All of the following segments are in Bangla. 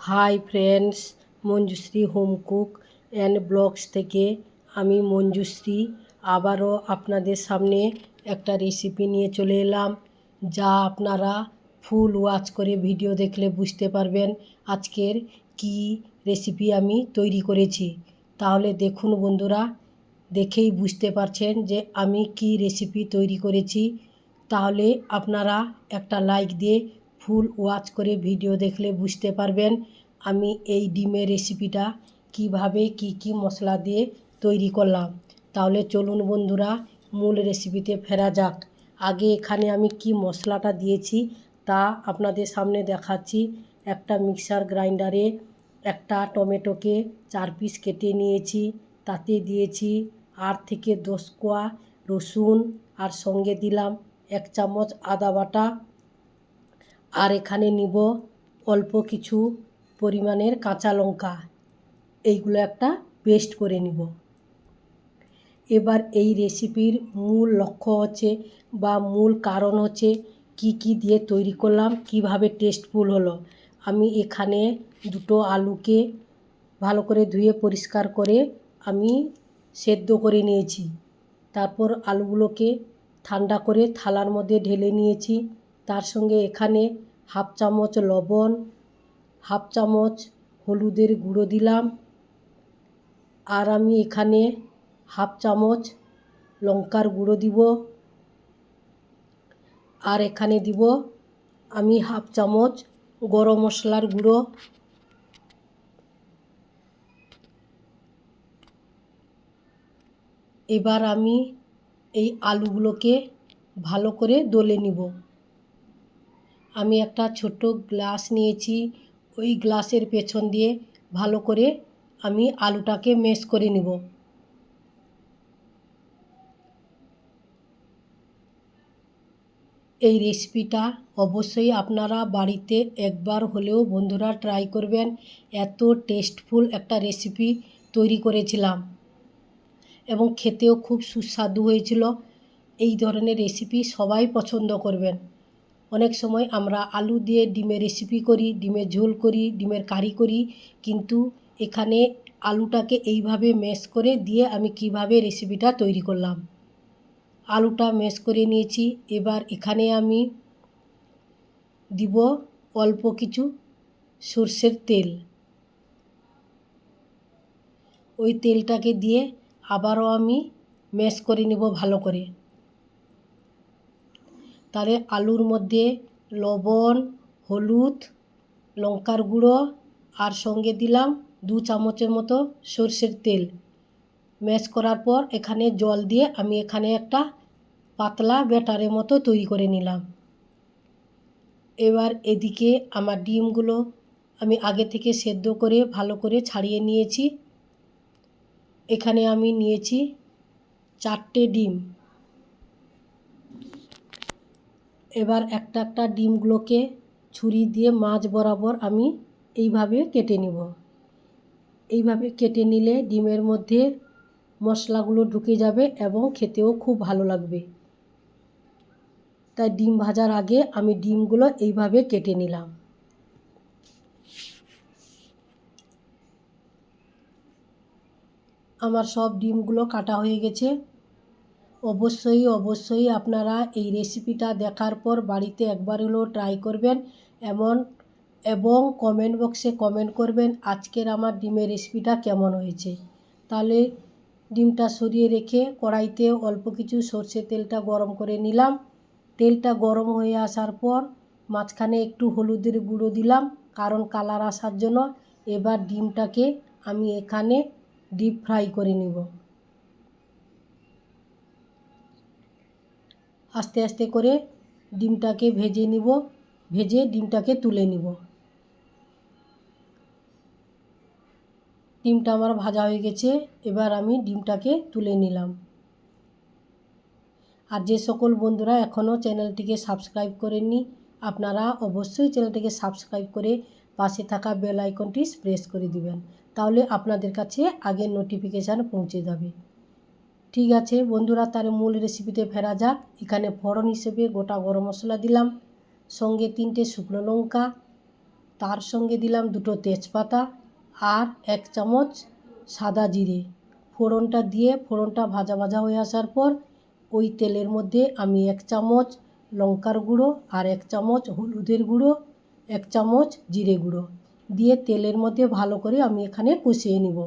Hi friends, Manjushree home cook and blogs থেকে আমি মঞ্জুশ্রী। আবারও আপনাদের সামনে একটা রেসিপি নিয়ে চলে এলাম, যা আপনারা ফুল ওয়াচ করে ভিডিও দেখলে বুঝতে পারবেন আজকের কি রেসিপি আমি তৈরি করেছি। তাহলে দেখুন বন্ধুরা, দেখেই বুঝতে পারছেন যে আমি কি রেসিপি তৈরি করেছি। তাহলে আপনারা একটা লাইক দিয়ে ফুল ওয়াচ করে ভিডিও দেখলে বুঝতে পারবেন আমি এই ডিমের রেসিপিটা কীভাবে কি কি মশলা দিয়ে তৈরি করলাম। তাহলে চলুন বন্ধুরা, মূল রেসিপিতে ফেরা যাক। আগে এখানে আমি কি মশলাটা দিয়েছি তা আপনাদের সামনে দেখাচ্ছি। একটা মিক্সার গ্রাইন্ডারে একটা টমেটোকে চার পিস কেটে নিয়েছি, তাতে দিয়েছি আট থেকে দশ কোয়া রসুন, আর সঙ্গে দিলাম এক চামচ আদা বাটা। আর এখানে নিব অল্প কিছু পরিমাণের কাঁচা লঙ্কা। এইগুলো একটা পেস্ট করে নিব। এবার এই রেসিপির মূল লক্ষ্য হচ্ছে বা মূল কারণ হচ্ছে কি কি দিয়ে তৈরি করলাম, কীভাবে টেস্টফুল হলো। আমি এখানে দুটো আলুকে ভালো করে ধুয়ে পরিষ্কার করে আমি সেদ্ধ করে নিয়েছি। তারপর আলুগুলোকে ঠান্ডা করে থালার মধ্যে ঢেলে নিয়েছি। তার সঙ্গে এখানে হাফ চামচ লবণ, হাফ চামচ হলুদের গুঁড়ো দিলাম। আর আমি এখানে হাফ চামচ লঙ্কার গুঁড়ো দিব। আর এখানে দিব আমি হাফ চামচ গরম মশলার গুঁড়ো। এবার আমি এই আলুগুলোকে ভালো করে দলে নিব। আমি একটা ছোট গ্লাস নিয়েছি। ওই গ্লাসের পেছন দিয়ে ভালো করে আমি আলুটাকে মেশ করে নিব। এই রেসিপিটা অবশ্যই আপনারা বাড়িতে একবার হলেও বন্ধুরা ট্রাই করবেন। এত টেস্টফুল একটা রেসিপি তৈরি করেছিলাম এবং খেতেও খুব সুস্বাদু হয়েছিল। এই ধরনের রেসিপি সবাই পছন্দ করবেন। অনেক সময় আমরা আলু দিয়ে ডিমের রেসিপি করি, ডিমের ঝোল করি, ডিমের কারি করি, কিন্তু এখানে আলুটাকে এইভাবে ম্যাশ করে দিয়ে আমি কীভাবে রেসিপিটা তৈরি করলাম? আলুটা ম্যাশ করে নিয়েছি, এবার এখানে আমি দিব অল্প কিছু সর্ষের তেল। ওই তেলটাকে দিয়ে আবারও আমি ম্যাশ করে নেব ভালো করে। তাহলে আলুর মধ্যে লবণ, হলুদ, লঙ্কার গুঁড়ো আর সঙ্গে দিলাম দু চামচের মতো সর্ষের তেল। ম্যাশ করার পর এখানে জল দিয়ে আমি এখানে একটা পাতলা ব্যাটারের মতো তৈরি করে নিলাম। এবার এদিকে আমার ডিমগুলো আমি আগে থেকে সেদ্ধ করে ভালো করে ছাড়িয়ে নিয়েছি। এখানে আমি নিয়েছি চারটে ডিম। এবার একটা একটা ডিমগুলোকে ছুরি দিয়ে মাছ বরাবর আমি এইভাবে কেটে নিব। এইভাবে কেটে নিলে ডিমের মধ্যে মশলাগুলো ঢুকে যাবে এবং খেতেও খুব ভালো লাগবে। তাই ডিম ভাজার আগে আমি ডিমগুলো এইভাবে কেটে নিলাম। আমার সব ডিমগুলো কাটা হয়ে গেছে। অবশ্যই অবশ্যই আপনারা এই রেসিপিটা দেখার পর বাড়িতে একবার হলেও ট্রাই করবেন। এমন, এবং কমেন্ট বক্সে কমেন্ট করবেন আজকের আমার ডিমের রেসিপিটা কেমন হয়েছে। তাহলে ডিমটা সরিয়ে রেখে কড়াইতে অল্প কিছু সর্ষের তেলটা গরম করে নিলাম। তেলটা গরম হয়ে আসার পর মাঝখানে একটু হলুদের গুঁড়ো দিলাম, কারণ কালার আসার জন্য এবার ডিমটাকে আমি এখানে ডিপ ফ্রাই করে নিব। আস্তে আস্তে করে ডিমটাকে ভেজে নিব, ভেজে ডিমটাকে তুলে নিব। ডিমটা আমার ভাজা হয়ে গেছে, এবার আমি ডিমটাকে তুলে নিলাম। আর যে সকল বন্ধুরা এখনও চ্যানেলটিকে সাবস্ক্রাইব করেননি, আপনারা অবশ্যই চ্যানেলটিকে সাবস্ক্রাইব করে পাশে থাকা বেল আইকনটি প্রেস করে দিবেন, তাহলে আপনাদের কাছে আগের নোটিফিকেশান পৌঁছে যাবে। ঠিক আছে, বন্ধুরা, তার মূল রেসিপিতে ফেরা যাক। এখানে ফোড়ন হিসেবে গোটা গরম মশলা দিলাম, সঙ্গে তিনটে শুকনো লঙ্কা, তার সঙ্গে দিলাম দুটো তেজপাতা আর এক চামচ সাদা জিরে। ফোড়নটা দিয়ে ফোড়নটা ভাজা ভাজা হয়ে আসার পর ওই তেলের মধ্যে আমি এক চামচ লঙ্কার গুঁড়ো আর এক চামচ হলুদের গুঁড়ো, এক চামচ জিরে গুঁড়ো দিয়ে তেলের মধ্যে ভালো করে আমি এখানে কষিয়ে নিব।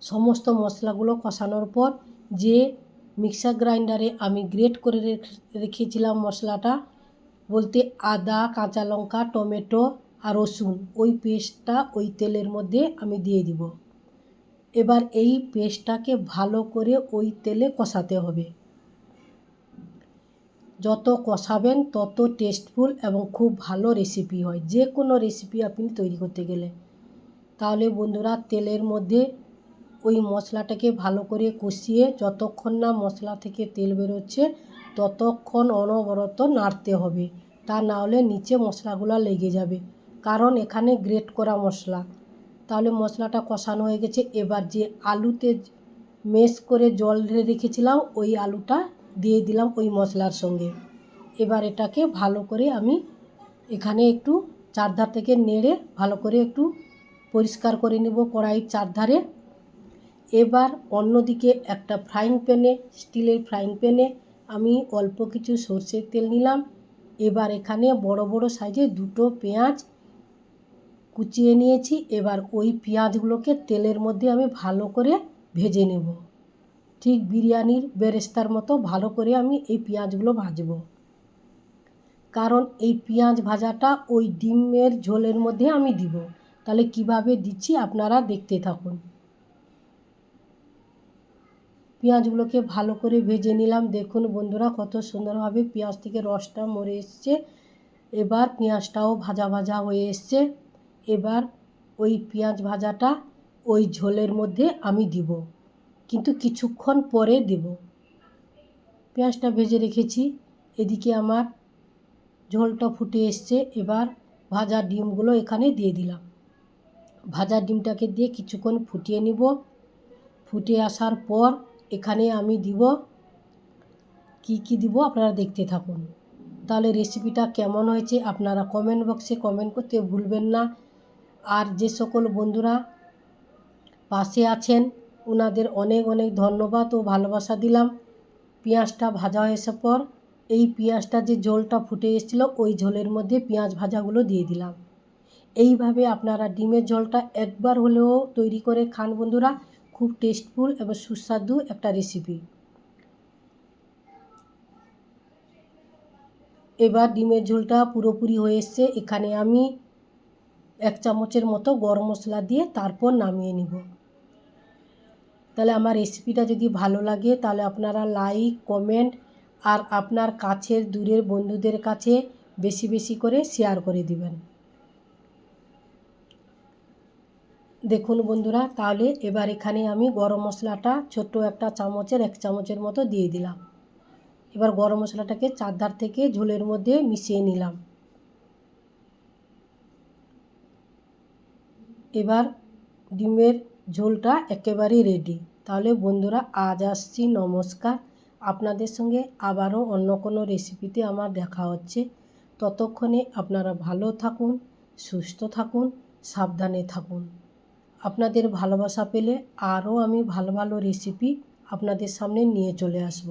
সমস্ত মশলাগুলো কষানোর পর যে মিক্সার গ্রাইন্ডারে আমি গ্রেট করে রেখে- রেখেছিলাম মশলাটা, বলতে আদা, কাঁচা লঙ্কা, টমেটো আর রসুন, ওই পেস্টটা ওই তেলের মধ্যে আমি দিয়ে দিব। এবার এই পেস্টটাকে ভালো করে ওই তেলে কষাতে হবে। যত কষাবেন তত টেস্টফুল এবং খুব ভালো রেসিপি হয়। যে কোনো রেসিপি আপনি তৈরি করতে গেলে। তাহলে বন্ধুরা, তেলের মধ্যে ওই মশলাটাকে ভালো করে কষিয়ে যতক্ষণ না মশলা থেকে তেল বেরোচ্ছে, ততক্ষণ অনবরত নাড়তে হবে। তা না হলে নিচে মশলাগুলো লেগে যাবে। কারণ এখানে গ্রেট করা মশলা। তাহলে মশলাটা কষানো হয়ে গেছে। এবার যে আলুতে মেশ করে জল ঢেলে রেখেছিলাম, ওই আলুটা দিয়ে দিলাম ওই মশলার সঙ্গে। এবার এটাকে ভালো করে আমি এখানে একটু চারধার থেকে নেড়ে ভালো করে একটু পরিষ্কার করে নেব কড়াইয়ের চারধারে। এবার অন্যদিকে একটা ফ্রাইং প্যানে স্টিলের ফ্রাইং প্যানে আমি অল্প কিছু সর্ষের তেল নিলাম। এবার এখানে বড় বড় সাইজে দুটো পেঁয়াজ কুচিয়ে নিয়েছি। এবার ওই পেঁয়াজগুলোকে তেলের মধ্যে আমি ভালো করে ভেজে নেব। ঠিক বিরিয়ানির বেরেস্তার মতো ভালো করে আমি এই পেঁয়াজগুলো ভাজবো। কারণ এই পেঁয়াজ ভাজাটা ওই ডিমের ঝোলের মধ্যে আমি দিব। তাহলে কীভাবে দিচ্ছি আপনারা দেখতে থাকুন। পেঁয়াজগুলোকে ভালো করে ভেজে নিলাম। দেখুন বন্ধুরা, কত সুন্দরভাবে পেঁয়াজ থেকে রসটা মরে এসছে। এবার পেঁয়াজটাও ভাজা ভাজা হয়ে এসছে। এবার ওই পেঁয়াজ ভাজাটা ওই ঝোলের মধ্যে আমি দিব। কিন্তু কিছুক্ষণ পরে দেব। পেঁয়াজটা ভেজে রেখেছি। এদিকে আমার ঝোলটা ফুটে এসছে। এবার ভাজা ডিমগুলো এখানে দিয়ে দিলাম। ভাজা ডিমটাকে দিয়ে কিছুক্ষণ ফুটিয়ে নিব। ফুটে আসার পর এখানে আমি দিব, কি কি দিব আপনারা দেখতে থাকুন। তাহলে রেসিপিটা কেমন হয়েছে আপনারা কমেন্ট বক্সে কমেন্ট করতে ভুলবেন না। আর যে সকল বন্ধুরা পাশে আছেন ওনাদের অনেক অনেক ধন্যবাদ ও ভালোবাসা দিলাম। পেঁয়াজটা ভাজা হয়ে আসার পর এই পেঁয়াজটা যে ঝোলটা ফুটে এসেছিল, ওই ঝোলের মধ্যে পেঁয়াজ ভাজাগুলো দিয়ে দিলাম। এইভাবে আপনারা ডিমের ঝোলটা একবার হলেও তৈরি করে খান বন্ধুরা। খুব টেস্টফুল এবং সুস্বাদু একটা রেসিপি এবার ডিমের ঝোলটা পুরোপুরি হয়ে এসছে। এখানে আমি এক চামচের মতো গরম মশলা দিয়ে তারপর নামিয়ে নিব। তাহলে আমার রেসিপিটা যদি ভালো লাগে, তাহলে আপনারা লাইক কমেন্ট আর আপনার কাছের দূরের বন্ধুদের কাছে বেশি বেশি করে শেয়ার করে দিবেন। দেখুন বন্ধুরা, তাহলে এবার এখানে আমি গরম মশলাটা ছোট্ট একটা চামচের, এক চামচের মতো দিয়ে দিলাম। এবার গরম মশলাটাকে চারধার থেকে ঝোলের মধ্যে মিশিয়ে নিলাম। এবার ডিমের ঝোলটা একেবারেই রেডি তাহলে বন্ধুরা, আজ আসছি, নমস্কার। আপনাদের সঙ্গে আবারও অন্য কোনো রেসিপিতে আমার দেখা হচ্ছে। ততক্ষণে আপনারা ভালো থাকুন, সুস্থ থাকুন, সাবধানে থাকুন। আপনাদের ভালোবাসা পেলে আরও আমি ভালো ভালো রেসিপি আপনাদের সামনে নিয়ে চলে আসব।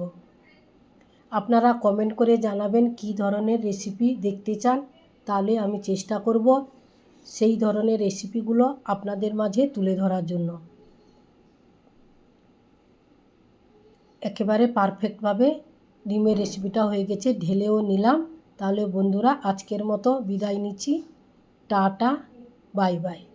আপনারা কমেন্ট করে জানাবেন কী ধরনের রেসিপি দেখতে চান, তাহলে আমি চেষ্টা করব সেই ধরনের রেসিপিগুলো আপনাদের মাঝে তুলে ধরার জন্য। একেবারে পারফেক্টভাবে ডিমের রেসিপিটা হয়ে গেছে, ঢেলেও নিলাম। তাহলে বন্ধুরা, আজকের মতো বিদায় নিচ্ছি। Tata, bye bye.